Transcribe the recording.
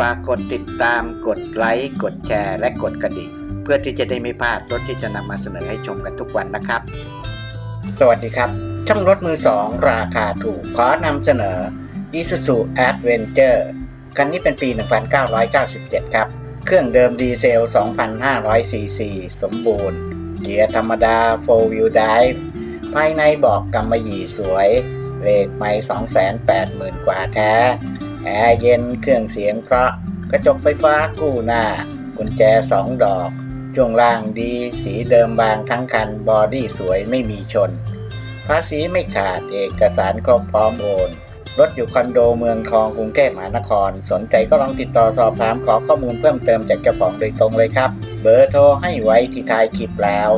ฝากกดติดตามกดไลค์กดแชร์ และกดกระดิ่ง เพื่อที่จะได้ไม่พลาดรถที่จะนำมาเสนอให้ชมกันทุกวันนะครับ สวัสดีครับ ช่องรถมือสองราคาถูก ขอนำเสนอ Isuzu Adventure คันนี้เป็นปี 1997 ครับ เครื่องเดิมดีเซล 2,500 ซีซี สมบูรณ์ เกียร์ธรรมดา 4 wheel drive ภายในบอกกำมะหยี่สวยเลขไม่280,000 กว่าแท้ แอร์เย็นเครื่องเสียงเพราะ กระจกไฟฟ้ากู้หน้า กุญแจสองดอก ช่วงล่างดี สีเดิมบางทั้งคัน บอดี้สวยไม่มีชน ภาษีไม่ขาดเอกสารครบพร้อมโอน รถอยู่คอนโดเมืองทองกรุงเทพมหานคร สนใจก็ลองติดต่อสอบถามขอข้อมูลเพิ่มเติมจากเจ้าของโดยตรงเลยครับ เบอร์โทรให้ไว้ที่ท้ายคลิปแล้ว